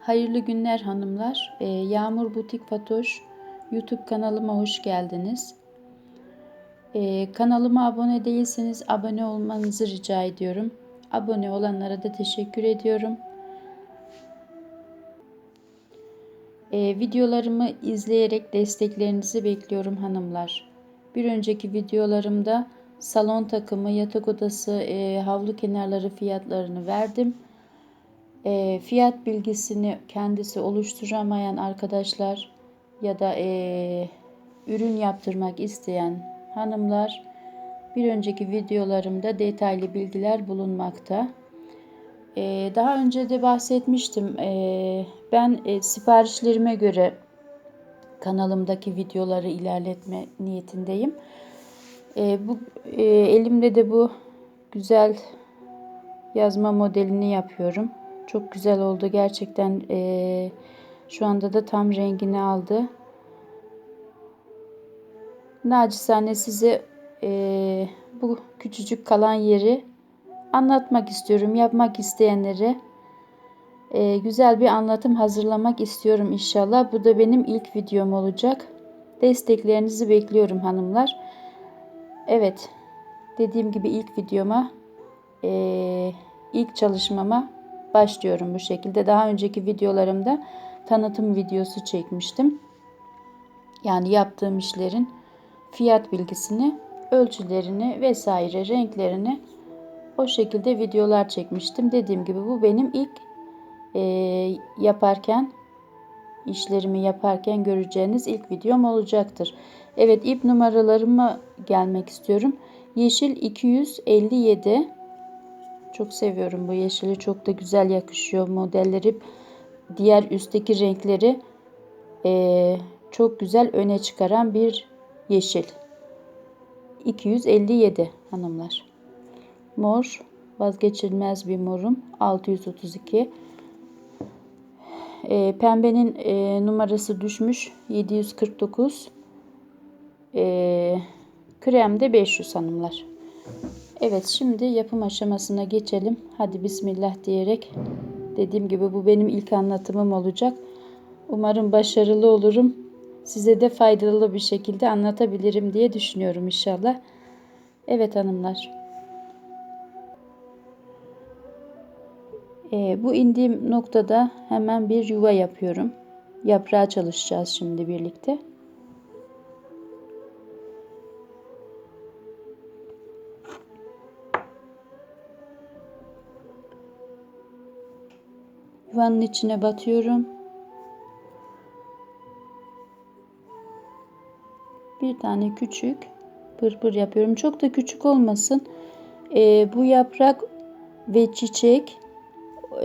Hayırlı günler hanımlar. Ee, Yağmur Butik Fatoş YouTube kanalıma hoş geldiniz. Ee, kanalıma abone değilseniz abone olmanızı rica ediyorum. Abone olanlara da teşekkür ediyorum. Ee, videolarımı izleyerek desteklerinizi bekliyorum hanımlar. Bir önceki videolarımda salon takımı, yatak odası, e, havlu kenarları fiyatlarını verdim. E, fiyat bilgisini kendisi oluşturamayan arkadaşlar ya da e, ürün yaptırmak isteyen hanımlar bir önceki videolarımda detaylı bilgiler bulunmakta. E, daha önce de bahsetmiştim. E, ben e, siparişlerime göre kanalımdaki videoları ilerletme niyetindeyim. E, bu e, elimde de bu güzel yazma modelini yapıyorum. Çok güzel oldu gerçekten. E, şu anda da tam rengini aldı. Nacizane size e, bu küçücük kalan yeri anlatmak istiyorum. Yapmak isteyenlere e, güzel bir anlatım hazırlamak istiyorum inşallah. Bu da benim ilk videom olacak. Desteklerinizi bekliyorum hanımlar. Evet, dediğim gibi ilk videoma, e, ilk çalışmama başlıyorum bu şekilde. Daha önceki videolarımda tanıtım videosu çekmiştim. Yani yaptığım işlerin fiyat bilgisini, ölçülerini vesaire renklerini o şekilde videolar çekmiştim. Dediğim gibi bu benim ilk e, yaparken işlerimi yaparken göreceğiniz ilk videom olacaktır. Evet ip numaralarıma gelmek istiyorum. Yeşil 257 çok seviyorum bu yeşili. Çok da güzel yakışıyor modelleri. Diğer üstteki renkleri e, çok güzel öne çıkaran bir yeşil. 257 hanımlar. Mor vazgeçilmez bir morum. 632. E, pembenin e, numarası düşmüş. 749. E, krem de 500 hanımlar. Evet şimdi yapım aşamasına geçelim. Hadi bismillah diyerek dediğim gibi bu benim ilk anlatımım olacak. Umarım başarılı olurum. Size de faydalı bir şekilde anlatabilirim diye düşünüyorum inşallah. Evet hanımlar. Ee, bu indiğim noktada hemen bir yuva yapıyorum. Yaprağa çalışacağız şimdi birlikte. Yuvanın içine batıyorum. Bir tane küçük pırpır yapıyorum. Çok da küçük olmasın. Ee, bu yaprak ve çiçek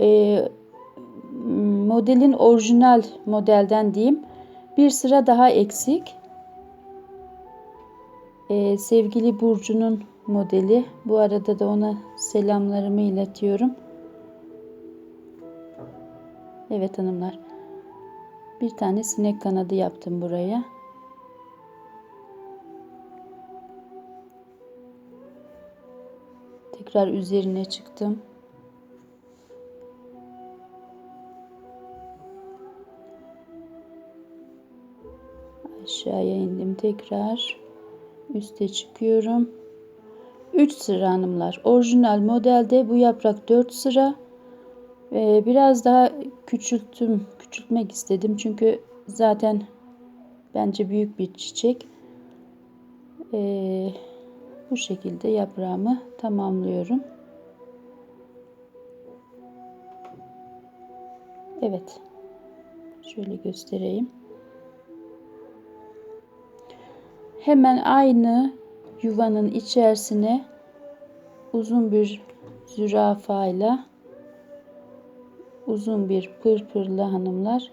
e, modelin orijinal modelden diyeyim. Bir sıra daha eksik. Ee, sevgili Burcu'nun modeli. Bu arada da ona selamlarımı iletiyorum. Evet hanımlar. Bir tane sinek kanadı yaptım buraya. Tekrar üzerine çıktım. Aşağıya indim tekrar. Üste çıkıyorum. 3 sıra hanımlar. Orijinal modelde bu yaprak 4 sıra. Ee, biraz daha küçülttüm, küçültmek istedim çünkü zaten bence büyük bir çiçek. Ee, bu şekilde yaprağımı tamamlıyorum. Evet. Şöyle göstereyim. Hemen aynı yuvanın içerisine uzun bir zürafayla uzun bir pırpırlı hanımlar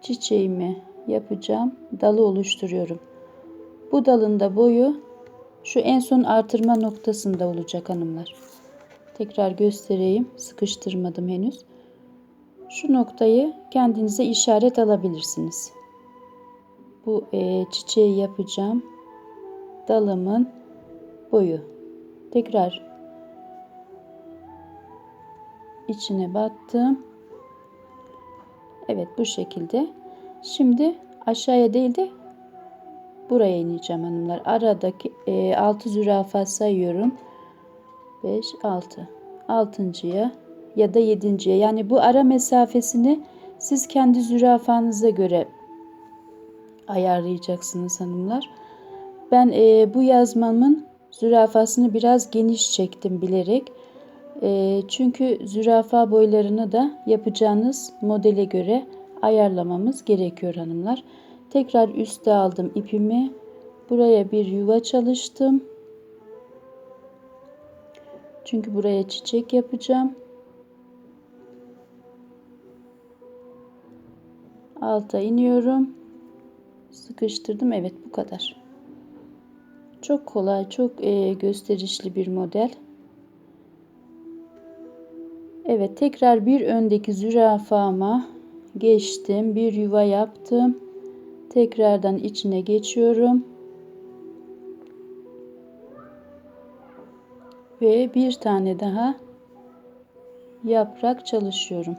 çiçeğimi yapacağım. Dalı oluşturuyorum. Bu dalın da boyu şu en son artırma noktasında olacak hanımlar. Tekrar göstereyim. Sıkıştırmadım henüz. Şu noktayı kendinize işaret alabilirsiniz. Bu e, çiçeği yapacağım. Dalımın boyu. Tekrar içine battım. Evet bu şekilde. Şimdi aşağıya değil de buraya ineceğim hanımlar. Aradaki e, 6 zürafa sayıyorum. 5 6. 6.ya ya da 7.ye. Yani bu ara mesafesini siz kendi zürafanıza göre ayarlayacaksınız hanımlar. Ben e, bu yazmamın zürafasını biraz geniş çektim bilerek. E, çünkü zürafa boylarını da yapacağınız modele göre ayarlamamız gerekiyor hanımlar. Tekrar üste aldım ipimi. Buraya bir yuva çalıştım. Çünkü buraya çiçek yapacağım. Alta iniyorum. Sıkıştırdım. Evet bu kadar. Çok kolay, çok e, gösterişli bir model. Evet tekrar bir öndeki zürafama geçtim. Bir yuva yaptım. Tekrardan içine geçiyorum. Ve bir tane daha yaprak çalışıyorum.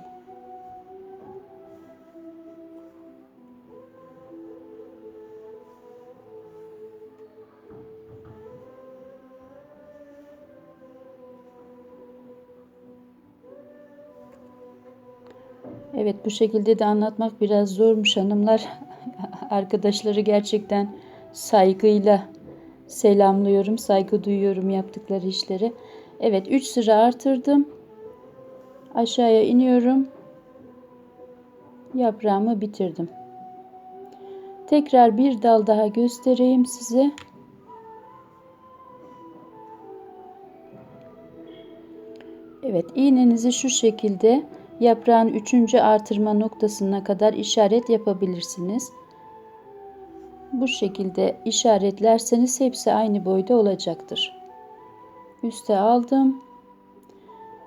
Evet bu şekilde de anlatmak biraz zormuş hanımlar. Arkadaşları gerçekten saygıyla selamlıyorum. Saygı duyuyorum yaptıkları işleri. Evet 3 sıra artırdım. Aşağıya iniyorum. Yaprağımı bitirdim. Tekrar bir dal daha göstereyim size. Evet iğnenizi şu şekilde yaprağın üçüncü artırma noktasına kadar işaret yapabilirsiniz. Bu şekilde işaretlerseniz hepsi aynı boyda olacaktır. Üste aldım.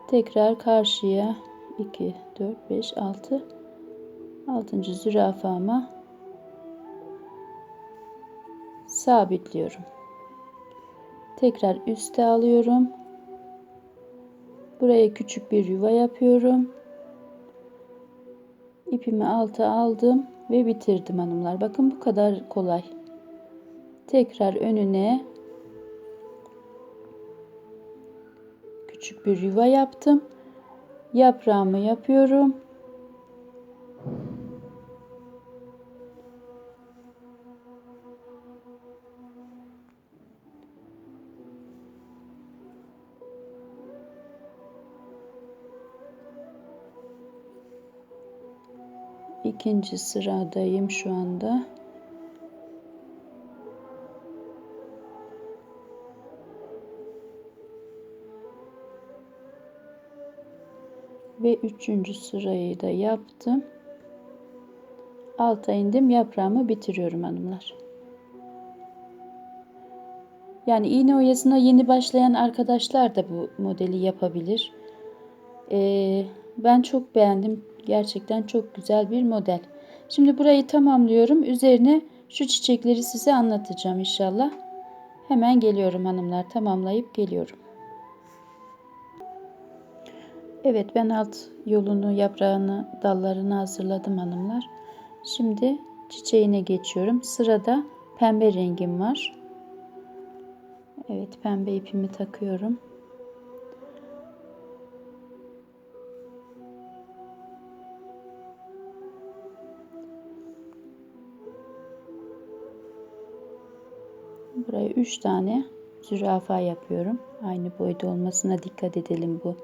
Tekrar karşıya 2, 4, 5, 6 6. zürafama sabitliyorum. Tekrar üste alıyorum. Buraya küçük bir yuva yapıyorum. İpimi alta aldım ve bitirdim hanımlar. Bakın bu kadar kolay. Tekrar önüne küçük bir yuva yaptım. Yaprağımı yapıyorum. İkinci sıradayım şu anda. Ve üçüncü sırayı da yaptım. Alta indim. Yaprağımı bitiriyorum hanımlar. Yani iğne oyasına yeni başlayan arkadaşlar da bu modeli yapabilir. Ee, ben çok beğendim. Gerçekten çok güzel bir model. Şimdi burayı tamamlıyorum. Üzerine şu çiçekleri size anlatacağım inşallah. Hemen geliyorum hanımlar. Tamamlayıp geliyorum. Evet ben alt yolunu, yaprağını, dallarını hazırladım hanımlar. Şimdi çiçeğine geçiyorum. Sırada pembe rengim var. Evet pembe ipimi takıyorum. Buraya 3 tane zürafa yapıyorum. Aynı boyda olmasına dikkat edelim bu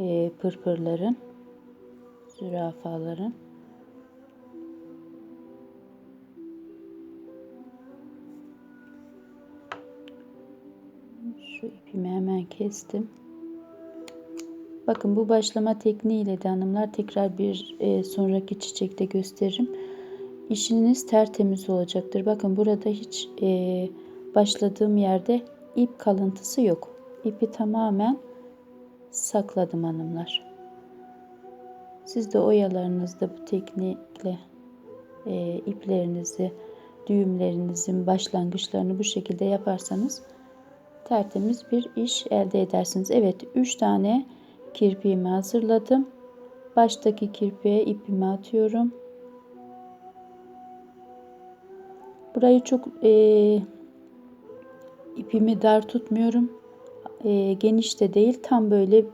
e, pırpırların, zürafaların. Şu ipimi hemen kestim. Bakın bu başlama tekniğiyle de hanımlar tekrar bir e, sonraki çiçekte gösteririm. İşiniz tertemiz olacaktır. Bakın burada hiç e, başladığım yerde ip kalıntısı yok. İpi tamamen sakladım hanımlar. Siz de oyalarınızda bu teknikle e, iplerinizi, düğümlerinizin başlangıçlarını bu şekilde yaparsanız tertemiz bir iş elde edersiniz. Evet 3 tane kirpiğimi hazırladım. Baştaki kirpiğe ipimi atıyorum. Burayı çok e, ipimi dar tutmuyorum. E, geniş de değil. Tam böyle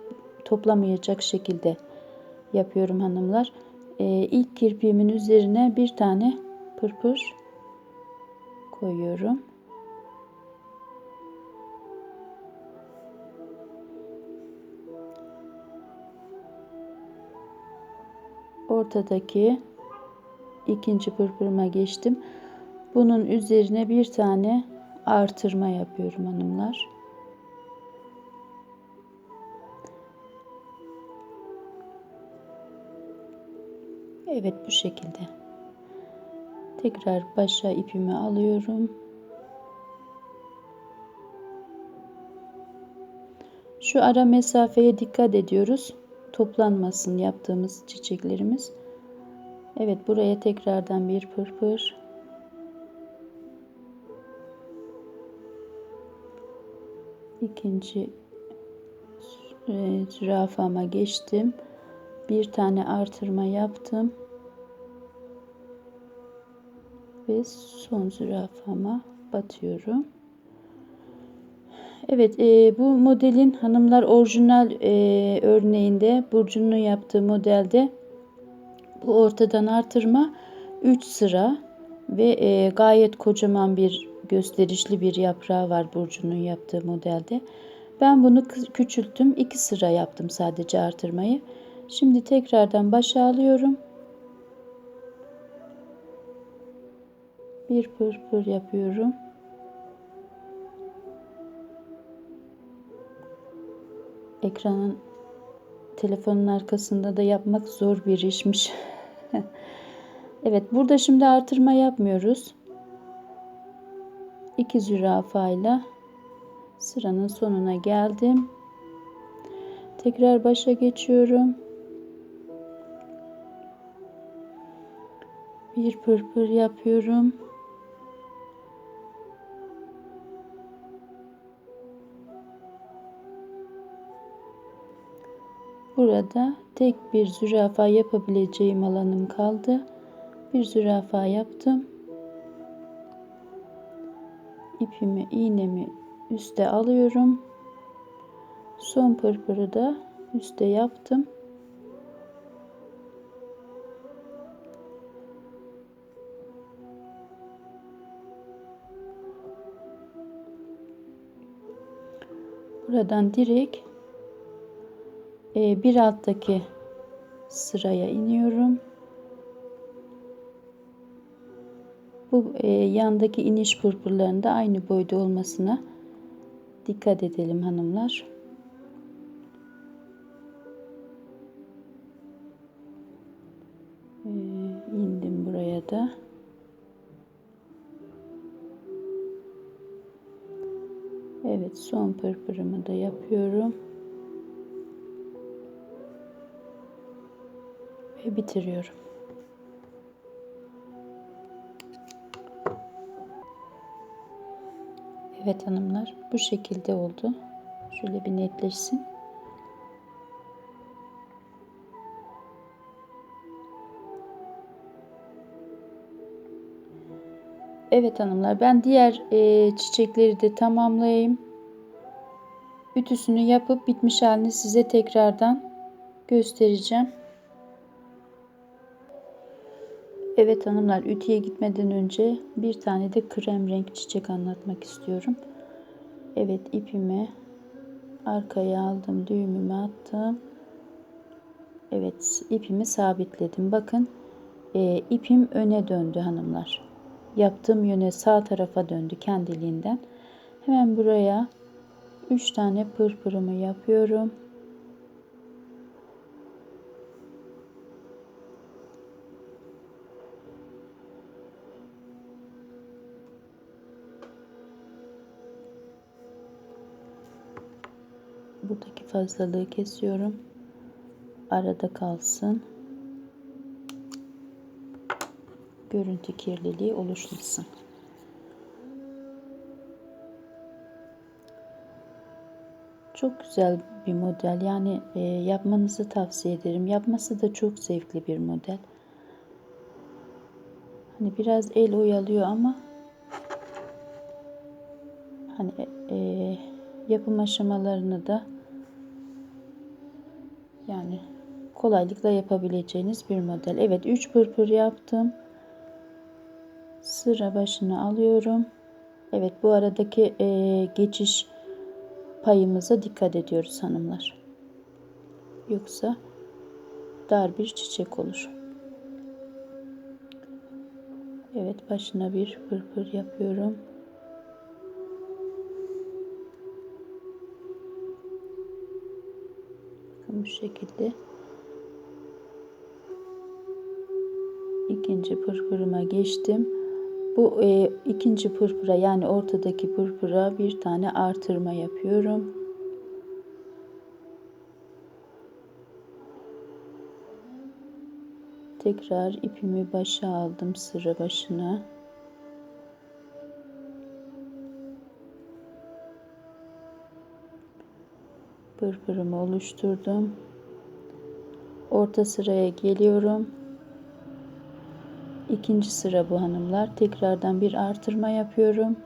toplamayacak şekilde yapıyorum hanımlar. E, ilk kirpiğimin üzerine bir tane pırpır koyuyorum. Ortadaki ikinci pırpırıma geçtim. Bunun üzerine bir tane artırma yapıyorum hanımlar. Evet bu şekilde. Tekrar başa ipimi alıyorum. Şu ara mesafeye dikkat ediyoruz. Toplanmasın yaptığımız çiçeklerimiz. Evet buraya tekrardan bir pırpır. İkinci e, zürafama geçtim. Bir tane artırma yaptım. Ve son zürafama batıyorum. Evet e, bu modelin hanımlar orijinal e, örneğinde Burcu'nun yaptığı modelde bu ortadan artırma 3 sıra ve e, gayet kocaman bir gösterişli bir yaprağı var Burcu'nun yaptığı modelde. Ben bunu küçülttüm. 2 sıra yaptım sadece artırmayı. Şimdi tekrardan başa alıyorum. Bir pırpır yapıyorum. Ekranın telefonun arkasında da yapmak zor bir işmiş. evet burada şimdi artırma yapmıyoruz. İki zürafayla sıranın sonuna geldim. Tekrar başa geçiyorum. Bir pırpır yapıyorum. Burada tek bir zürafa yapabileceğim alanım kaldı. Bir zürafa yaptım. İpimi, iğnemi üste alıyorum. Son pırpırı da üste yaptım. Buradan direkt e, bir alttaki sıraya iniyorum. Bu e, yandaki iniş pırpırlarında aynı boyda olmasına dikkat edelim hanımlar. E, indim buraya da. Evet son pırpırımı da yapıyorum. Ve bitiriyorum. Evet hanımlar bu şekilde oldu. Şöyle bir netleşsin. Evet hanımlar ben diğer e, çiçekleri de tamamlayayım. Ütüsünü yapıp bitmiş halini size tekrardan göstereceğim. Evet hanımlar ütüye gitmeden önce bir tane de krem renk çiçek anlatmak istiyorum. Evet ipimi arkaya aldım düğümümü attım. Evet ipimi sabitledim. Bakın e, ipim öne döndü hanımlar. Yaptığım yöne sağ tarafa döndü kendiliğinden. Hemen buraya 3 tane pırpırımı yapıyorum. Fazlalığı kesiyorum. Arada kalsın. Görüntü kirliliği oluşmasın. Çok güzel bir model. Yani e, yapmanızı tavsiye ederim. Yapması da çok zevkli bir model. Hani biraz el oyalıyor ama hani e, yapım aşamalarını da yani kolaylıkla yapabileceğiniz bir model. Evet 3 pırpır yaptım. Sıra başına alıyorum. Evet bu aradaki e, geçiş payımıza dikkat ediyoruz hanımlar. Yoksa dar bir çiçek olur. Evet başına bir pırpır yapıyorum. Bu şekilde. ikinci pırpırıma geçtim. Bu e, ikinci pırpıra yani ortadaki pırpıra bir tane artırma yapıyorum. Tekrar ipimi başa aldım sıra başına. Pırpırımı oluşturdum. Orta sıraya geliyorum. İkinci sıra bu hanımlar. Tekrardan bir artırma yapıyorum.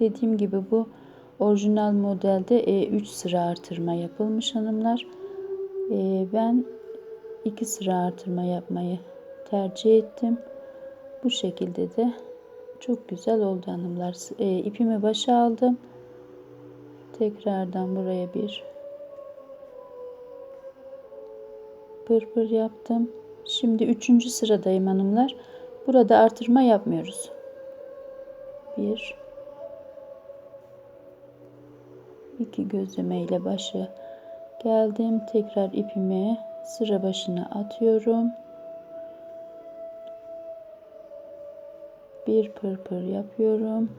Dediğim gibi bu orijinal modelde 3 sıra artırma yapılmış hanımlar. E, ben 2 sıra artırma yapmayı tercih ettim. Bu şekilde de çok güzel oldu hanımlar. E, ipimi başa aldım. Tekrardan buraya bir pırpır yaptım. Şimdi üçüncü sıradayım hanımlar. Burada artırma yapmıyoruz. Bir, iki gözleme ile başı geldim. Tekrar ipimi sıra başına atıyorum. Bir pırpır yapıyorum.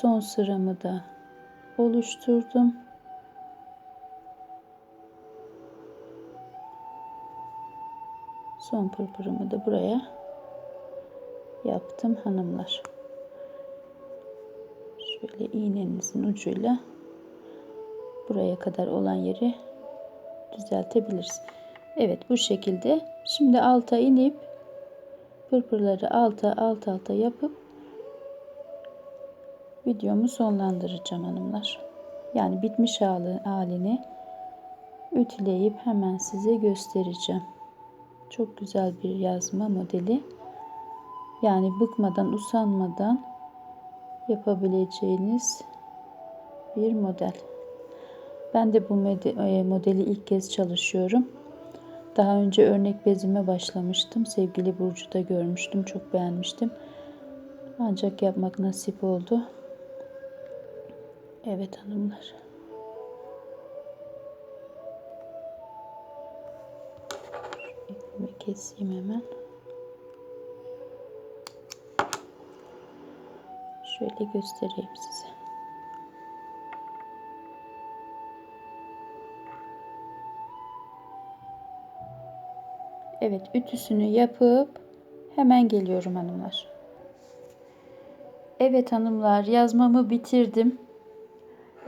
Son sıramı da oluşturdum. Son pırpırımı da buraya yaptım hanımlar. Şöyle iğnenizin ucuyla buraya kadar olan yeri düzeltebiliriz. Evet bu şekilde. Şimdi alta inip pırpırları alta alt alta yapıp videomu sonlandıracağım hanımlar. Yani bitmiş hali, halini ütüleyip hemen size göstereceğim. Çok güzel bir yazma modeli. Yani bıkmadan, usanmadan yapabileceğiniz bir model. Ben de bu e, modeli ilk kez çalışıyorum. Daha önce örnek bezime başlamıştım. Sevgili Burcu'da görmüştüm. Çok beğenmiştim. Ancak yapmak nasip oldu. Evet hanımlar. İpimi keseyim hemen. Şöyle göstereyim size. Evet ütüsünü yapıp hemen geliyorum hanımlar. Evet hanımlar yazmamı bitirdim.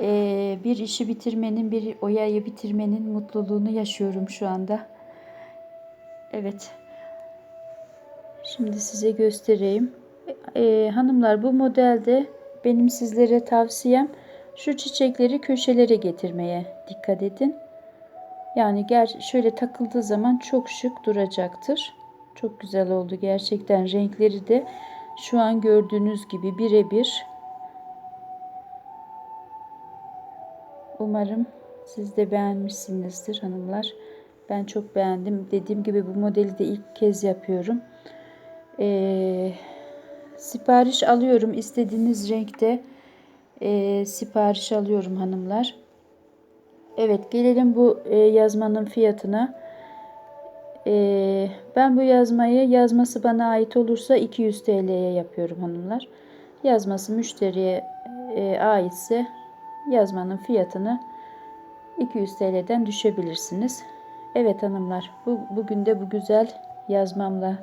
Ee, bir işi bitirmenin, bir oyayı bitirmenin mutluluğunu yaşıyorum şu anda. Evet. Şimdi size göstereyim. Ee, hanımlar bu modelde benim sizlere tavsiyem şu çiçekleri köşelere getirmeye dikkat edin. Yani ger şöyle takıldığı zaman çok şık duracaktır. Çok güzel oldu gerçekten. Renkleri de şu an gördüğünüz gibi birebir Umarım siz de beğenmişsinizdir hanımlar. Ben çok beğendim. Dediğim gibi bu modeli de ilk kez yapıyorum. Ee, sipariş alıyorum. istediğiniz renkte e, sipariş alıyorum hanımlar. Evet gelelim bu e, yazmanın fiyatına. E, ben bu yazmayı yazması bana ait olursa 200 TL'ye yapıyorum hanımlar. Yazması müşteriye e, aitse yazmanın fiyatını 200 TL'den düşebilirsiniz. Evet hanımlar bu, bugün de bu güzel yazmamla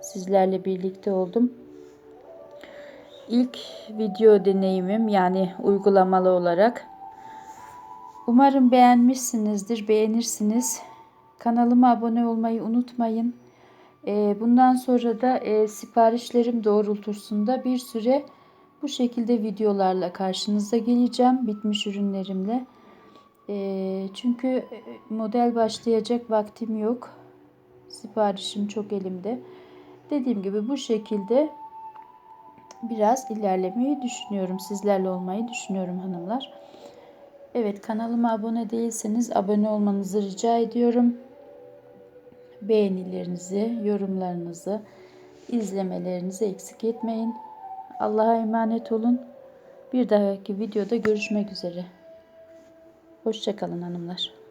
sizlerle birlikte oldum. İlk video deneyimim yani uygulamalı olarak. Umarım beğenmişsinizdir, beğenirsiniz. Kanalıma abone olmayı unutmayın. Ee, Bundan sonra da e, siparişlerim doğrultusunda bir süre bu şekilde videolarla karşınıza geleceğim. Bitmiş ürünlerimle. Ee, Çünkü model başlayacak vaktim yok. Siparişim çok elimde. Dediğim gibi bu şekilde biraz ilerlemeyi düşünüyorum. Sizlerle olmayı düşünüyorum hanımlar. Evet kanalıma abone değilseniz abone olmanızı rica ediyorum. Beğenilerinizi, yorumlarınızı, izlemelerinizi eksik etmeyin. Allah'a emanet olun. Bir dahaki videoda görüşmek üzere. Hoşçakalın hanımlar.